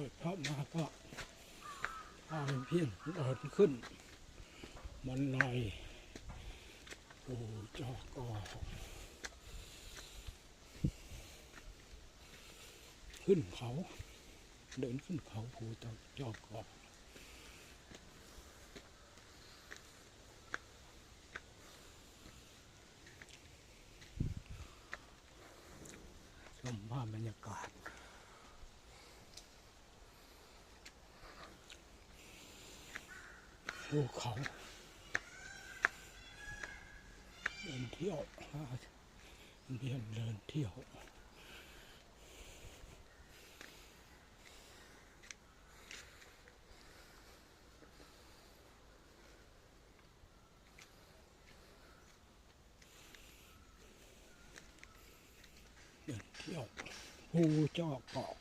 ปิดภามาก็พาเพียนเดินขึ้น มันลอยโอ้จอกอขึ้นเขา เดินขึ้นเขาภูตะจอกอชมภาพบรรยากาศ ภูกเขาเดินเที่ยวเรียนเดินเที่ยวเดินเที่ยวภูจอกเกาะ